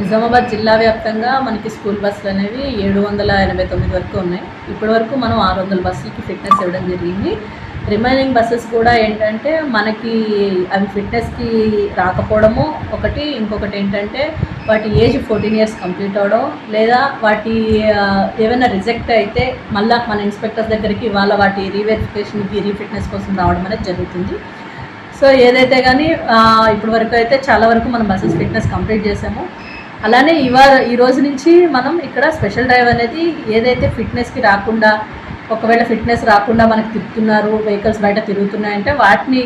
నిజామాబాద్ జిల్లా వ్యాప్తంగా మనకి స్కూల్ బస్సులు అనేవి ఏడు వందల ఎనభై తొమ్మిది వరకు ఉన్నాయి. ఇప్పటి వరకు మనం ఆరు వందల బస్సులకి ఫిట్నెస్ ఇవ్వడం జరిగింది. రిమైనింగ్ బస్సెస్ కూడా ఏంటంటే మనకి అవి ఫిట్నెస్కి రాకపోవడము ఒకటి. ఇంకొకటి ఏంటంటే వాటి ఏజ్ ఫోర్టీన్ ఇయర్స్ కంప్లీట్ అవడం లేదా వాటి ఏమైనా రిజెక్ట్ అయితే మళ్ళీ మన ఇన్స్పెక్టర్స్ దగ్గరికి వాళ్ళ వాటి రీవెరిఫికేషన్కి రీఫిట్నెస్ కోసం రావడం అనేది జరుగుతుంది. సో ఏదైతే కానీ ఇప్పటి వరకు అయితే చాలా వరకు మనం బస్సెస్ ఫిట్నెస్ కంప్లీట్ చేసాము. అలానే ఇవాళ ఈ రోజు నుంచి మనం ఇక్కడ స్పెషల్ డ్రైవ్ అనేది ఏదైతే ఫిట్నెస్కి రాకుండా ఒకవేళ ఫిట్నెస్ రాకుండా మనకు తిప్పుతున్నారు వెహికల్స్ బయట తిరుగుతున్నాయంటే వాటిని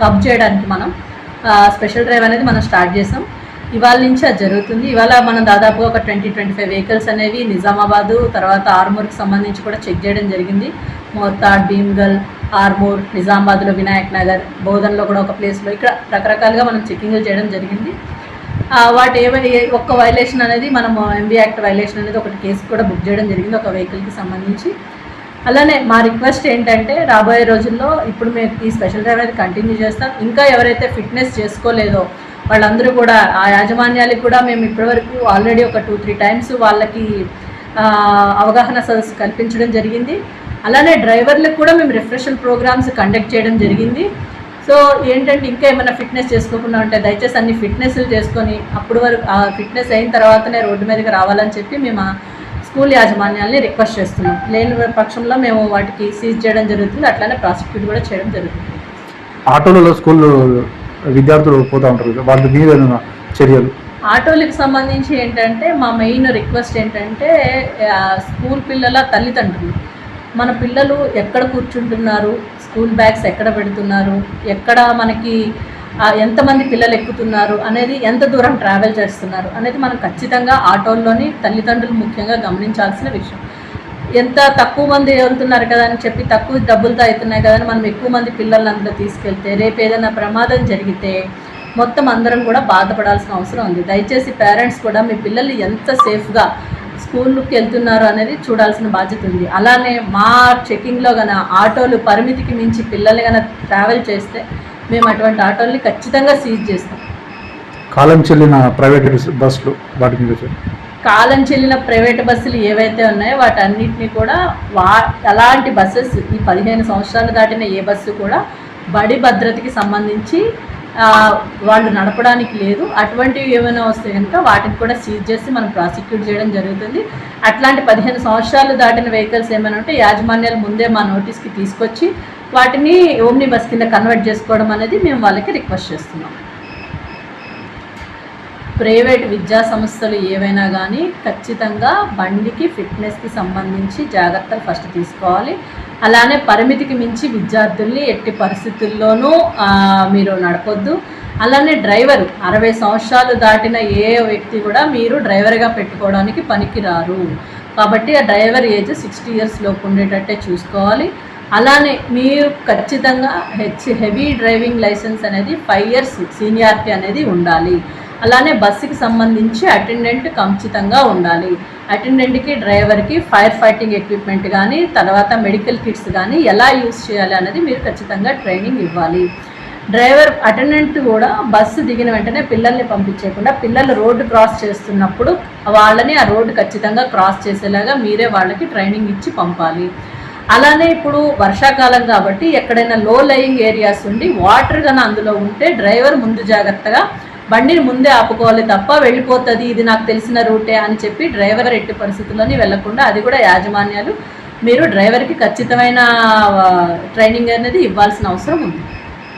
కబ్ చేయడానికి మనం స్పెషల్ డ్రైవ్ అనేది మనం స్టార్ట్ చేసాం. ఇవాళ నుంచి అది జరుగుతుంది. ఇవాళ మనం దాదాపుగా ఒక ట్వంటీ ట్వంటీ ఫైవ్ వెహికల్స్ అనేవి నిజామాబాదు తర్వాత ఆర్మూర్కి సంబంధించి కూడా చెక్ చేయడం జరిగింది. మోర్తాడ్ భీమ్గల్ ఆర్మూర్ నిజామాబాద్లో వినాయక్ నగర్ బోధన్లో కూడా ఒక ప్లేస్లో ఇక్కడ రకరకాలుగా మనం చెక్కింగ్లు చేయడం జరిగింది. వాటి ఒక్క వైలేషన్ అనేది మనం ఎంబీ యాక్ట్ వైలేషన్ అనేది ఒకటి కేసు కూడా బుక్ చేయడం జరిగింది ఒక వెహికల్కి సంబంధించి. అలానే మా రిక్వెస్ట్ ఏంటంటే రాబోయే రోజుల్లో ఇప్పుడు మేము ఈ స్పెషల్ డ్రైవ్ అనేది కంటిన్యూ చేస్తాం. ఇంకా ఎవరైతే ఫిట్నెస్ చేసుకోలేదో వాళ్ళందరూ కూడా ఆ యాజమాన్యాలకు కూడా మేము ఇప్పటివరకు ఆల్రెడీ ఒక టూ త్రీ టైమ్స్ వాళ్ళకి అవగాహన సదస్సు కల్పించడం జరిగింది. అలానే డ్రైవర్లకు కూడా మేము రిఫ్రెషల్ ప్రోగ్రామ్స్ కండక్ట్ చేయడం జరిగింది. సో ఏంటంటే ఇంకా ఏమైనా ఫిట్నెస్ చేసుకోకుండా ఉంటే దయచేసి అన్ని ఫిట్నెస్లు చేసుకొని అప్పుడు వరకు ఆ ఫిట్నెస్ అయిన తర్వాతనే రోడ్డు మీదకి రావాలని చెప్పి మేము ఆ స్కూల్ యాజమాన్యాల్ని రిక్వెస్ట్ చేస్తున్నాం. లేని పక్షంలో మేము వాటికి సీజ్ చేయడం జరుగుతుంది. అట్లానే ప్రాసిక్యూట్ కూడా చేయడం జరుగుతుంది. ఆటోలలో స్కూల్ విద్యార్థులు పోతూ ఉంటారు కదా, వాళ్ళ మీద చర్యలు? ఆటోలకు సంబంధించి ఏంటంటే మా మెయిన్ రిక్వెస్ట్ ఏంటంటే స్కూల్ పిల్లల తల్లిదండ్రులు. మన పిల్లలు ఎక్కడ కూర్చుంటున్నారు? స్కూల్ బ్యాగ్స్ ఎక్కడ పెడుతున్నారు? ఎక్కడ మనకి ఎంతమంది పిల్లలు ఎక్కుతున్నారు? అనేది ఎంత దూరం ట్రావెల్ చేస్తున్నారు? అనేది మనం ఖచ్చితంగా ఆటోల్లోని తల్లిదండ్రులు ముఖ్యంగా గమనించాల్సిన విషయం. ఎంత తక్కువ మంది వెళ్తున్నారు కదా అని చెప్పి తక్కువ డబ్బులతో అవుతున్నాయి కదా అని మనం ఎక్కువ మంది పిల్లల్ని అందులో తీసుకెళ్తే రేపు ఏదైనా ప్రమాదం జరిగితే మొత్తం అందరం కూడా బాధపడాల్సిన అవసరం ఉంది. దయచేసి పేరెంట్స్ కూడా మీ పిల్లలు ఎంత సేఫ్గా స్కూల్కి వెళ్తున్నారు అనేది చూడాల్సిన బాధ్యత ఉంది అలానే మా చెకింగ్లో గన ఆటోలు పరిమితికి మించి పిల్లల్ని గన ట్రావెల్ చేస్తే మేము అటువంటి ఆటోల్ని ఖచ్చితంగా సీజ్ చేస్తాం కాలం చెల్లిన ప్రైవేట్ బస్సులు వాటి మీద. కాలం చెల్లిన ప్రైవేట్ బస్సులు ఏవైతే ఉన్నాయో వాటన్నిటిని కూడా వా అలాంటి బస్సెస్ ఈ పదిహేను సంవత్సరాలు దాటిన ఏ బస్సు కూడా బడి భద్రతకి సంబంధించి వాళ్ళు నడపడానికి లేదు. అటువంటివి ఏమైనా వస్తే కనుక వాటిని కూడా సీజ్ చేసి మనం ప్రాసిక్యూట్ చేయడం జరుగుతుంది. అట్లాంటి పదిహేను సంవత్సరాలు దాటిన వెహికల్స్ ఏమైనా ఉంటే యాజమాన్యాలు ముందే మా నోటీస్కి తీసుకొచ్చి వాటిని ఓమ్ని బస్ కింద కన్వర్ట్ చేసుకోవడం అనేది మేము వాళ్ళకి రిక్వెస్ట్ చేస్తున్నాం. ప్రైవేట్ విద్యా సంస్థలు ఏవైనా కానీ ఖచ్చితంగా బండికి ఫిట్నెస్కి సంబంధించి జాగ్రత్తలు ఫస్ట్ తీసుకోవాలి. అలానే పరిమితికి మించి విద్యార్థుల్ని ఎట్టి పరిస్థితుల్లోనూ మీరు నడపొద్దు. అలానే డ్రైవరు అరవై సంవత్సరాలు దాటిన ఏ వ్యక్తి కూడా మీరు డ్రైవర్గా పెట్టుకోవడానికి పనికిరారు. కాబట్టి ఆ డ్రైవర్ ఏజ్ సిక్స్టీ ఇయర్స్ లోపు ఉండేటట్టే చూసుకోవాలి. అలానే మీరు ఖచ్చితంగా హెచ్ హెవీ డ్రైవింగ్ లైసెన్స్ అనేది ఫైవ్ ఇయర్స్ సీనియారిటీ అనేది ఉండాలి. అలానే బస్సుకి సంబంధించి అటెండెంట్ ఖచ్చితంగా ఉండాలి. అటెండెంట్కి డ్రైవర్కి ఫైర్ ఫైటింగ్ ఎక్విప్మెంట్ కానీ తర్వాత మెడికల్ కిట్స్ కానీ ఎలా యూస్ చేయాలి అనేది మీరు ఖచ్చితంగా ట్రైనింగ్ ఇవ్వాలి. డ్రైవర్ అటెండెంట్ కూడా బస్సు దిగిన వెంటనే పిల్లల్ని పంపించకుండా పిల్లలు రోడ్డు క్రాస్ చేస్తున్నప్పుడు వాళ్ళని ఆ రోడ్డు ఖచ్చితంగా క్రాస్ చేసేలాగా మీరే వాళ్ళకి ట్రైనింగ్ ఇచ్చి పంపాలి. అలానే ఇప్పుడు వర్షాకాలం కాబట్టి ఎక్కడైనా లో లయింగ్ ఏరియాస్ ఉండి వాటర్ కన్నా అందులో ఉంటే డ్రైవర్ ముందు జాగ్రత్తగా బండిని ముందే ఆపుకోవాలి తప్ప వెళ్ళిపోతుంది ఇది నాకు తెలిసిన రూటే అని చెప్పి డ్రైవర్ ఎట్టి పరిస్థితుల్లోని వెళ్ళకుండా అది కూడా యాజమాన్యాలు. మీరు డ్రైవర్కి ఖచ్చితమైన ట్రైనింగ్ అనేది ఇవ్వాల్సిన అవసరం ఉంది.